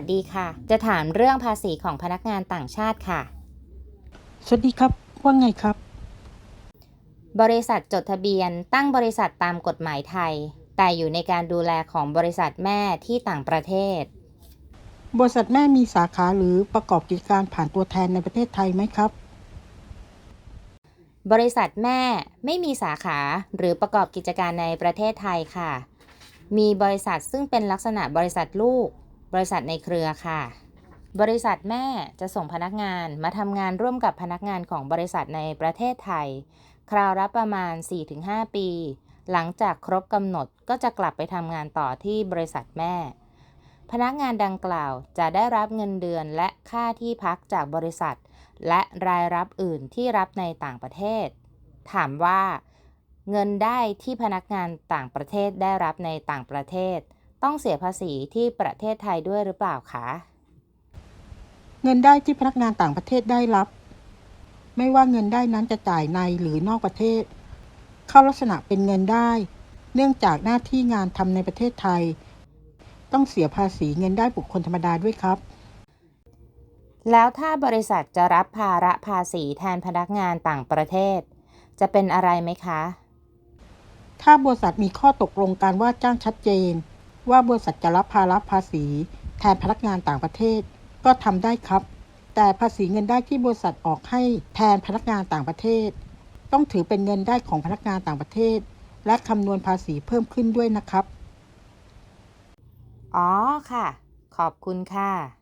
สดีค่ะ จะถามเรื่องภาษีของพนักงานต่างชาติค่ะ สวัสดีครับ ว่าไงครับ บริษัทจดทะเบียนตั้งบริษัทตามกฎหมายไทย แต่อยู่ในการดูแลของบริษัทแม่ที่ต่างประเทศ บริษัทแม่มีสาขาหรือประกอบกิจการผ่านตัวแทนในประเทศไทยไหมครับ บริษัทแม่ไม่มีสาขาหรือประกอบกิจการในประเทศไทยค่ะ มีบริษัทซึ่งเป็นลักษณะบริษัทลูก บริษัทในเครือค่ะ บริษัทแม่จะส่งพนักงานมาทำงานร่วมกับพนักงานของบริษัทในประเทศไทย คราวละประมาณ 4-5 ปี หลังจากครบกำหนดก็จะกลับไปทำงานต่อที่บริษัทแม่ พนักงานดังกล่าวจะได้รับเงินเดือนและค่าที่พักจากบริษัท และรายรับอื่นที่รับในต่างประเทศ ถามว่า เงินได้ที่พนักงานต่างประเทศได้รับในต่างประเทศ ต้องเสียภาษีที่ประเทศไทยด้วยหรือเปล่าคะ เงินได้ที่พนักงานต่างประเทศได้รับ ไม่ว่าเงินได้นั้นจะจ่ายในหรือนอกประเทศ เข้าลักษณะเป็นเงินได้ เนื่องจากหน้าที่งานทำในประเทศไทย ต้องเสียภาษีเงินได้บุคคลธรรมดาด้วยครับ แล้วถ้าบริษัทจะรับภาระภาษีแทนพนักงานต่างประเทศ จะเป็นอะไรไหมคะ ถ้าบริษัทมีข้อตกลงการว่าจ้างชัดเจน ว่าบริษัทจะรับภาระภาษีแทนพนักงานต่างประเทศ ก็ทำได้ครับ แต่ภาษีเงินได้ที่บริษัทออกให้แทนพนักงานต่างประเทศ ต้องถือเป็นเงินได้ของพนักงานต่างประเทศ และคำนวณภาษีเพิ่มขึ้นด้วยนะครับ อ๋อค่ะ ขอบคุณค่ะ